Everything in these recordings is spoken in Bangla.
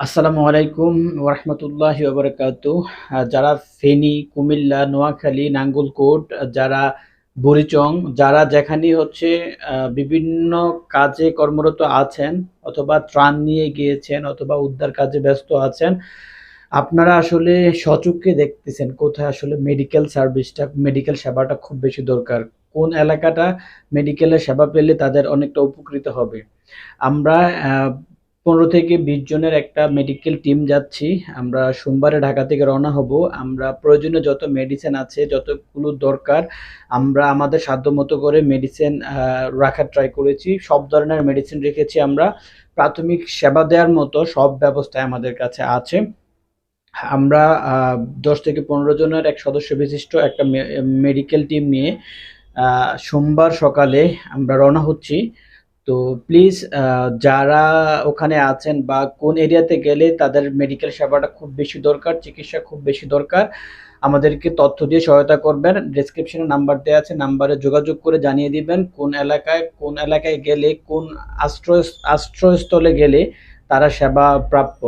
আসসালামু আলাইকুম ওরহমতুল্লাহ ওবরাকাতু যারা ফেনী, কুমিল্লা, নোয়াখালী, নাঙ্গলকোট যারা বুড়িচং, যারা যেখানে হচ্ছে বিভিন্ন কাজে কর্মরত আছেন অথবা ত্রাণ নিয়ে গিয়েছেন অথবা উদ্ধার কাজে ব্যস্ত আছেন, আপনারা আসলে সচক্ষে দেখতেছেন কোথায় আসলে মেডিকেল সার্ভিসটা মেডিকেল সেবাটা খুব বেশি দরকার। কোন এলাকাটা মেডিকেলের সেবা পেলে তাদের অনেকটা উপকৃত হবে। আমরা পনেরো থেকে বিশ জনের একটা মেডিকেল টিম যাচ্ছি। আমরা সোমবারে ঢাকা থেকে রওনা হব। আমরা প্রয়োজনীয় যত মেডিসিন আছে, যতগুলো দরকার, আমরা আমাদের সাধ্য মতো করে মেডিসিন রাখার ট্রাই করেছি। সব ধরনের মেডিসিন রেখেছি আমরা। প্রাথমিক সেবা দেওয়ার মতো সব ব্যবস্থায় আমাদের কাছে আছে। আমরা দশ থেকে পনেরো জনের এক সদস্য বিশিষ্ট একটা মেডিকেল টিম নিয়ে সোমবার সকালে আমরা রওনা হচ্ছি। তো প্লিজ যারা ওখানে আছেন বা কোন এরিয়াতে গেলে তাদের মেডিকেল সেবাটা খুব বেশি দরকার, চিকিৎসা খুব বেশি দরকার। আমাদেরকে তথ্য দিয়ে সহায়তা করবেন। ডেসক্রিপশনে নাম্বার দেওয়া আছে নাম্বারে যোগাযোগ করে জানিয়ে দিবেন কোন এলাকায় কোন এলাকায় গেলে, কোন আশ্রয়, আশ্রয়স্থলে গেলে তারা সেবা প্রাপ্য।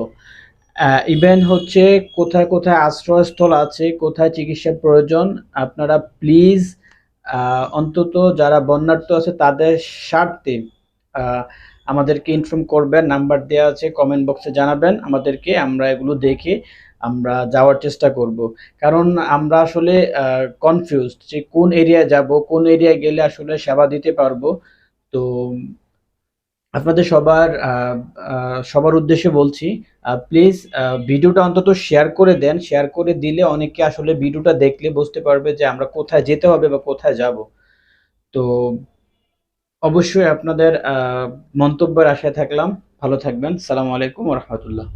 ইভেন হচ্ছে কোথায় কোথায় আশ্রয়স্থল আছে, কোথায় চিকিৎসা প্রয়োজন, আপনারা প্লিজ অন্তত যারা বন্যার্থ আছে তাদের স্বার্থে আমাদেরকে ইনফর্ম করবেন নাম্বার দেওয়া আছে কমেন্ট বক্সে জানাবেন, আমাদেরকে আমরা এগুলো দেখে আমরা যাওয়ার চেষ্টা করব। কারণ আমরা আসলে কনফিউজড যে কোন এরিয়ায় যাব, কোন এরিয়ায় গেলে আসলে সেবা দিতে পারব। তো আপনাদের সবার সবার উদ্দেশ্যে বলছি প্লিজ ভিডিওটা অন্তত শেয়ার করে দেন। শেয়ার করে দিলে অনেকে আসলে ভিডিওটা দেখলে বুঝতে পারবে যে আমরা কোথায় যেতে হবে বা কোথায় যাব। তো অবশ্যই আপনাদের মন্তব্যের আশায় থাকলাম। ভালো থাকবেন। সালামু আলাইকুম রহমতুল্লাহ।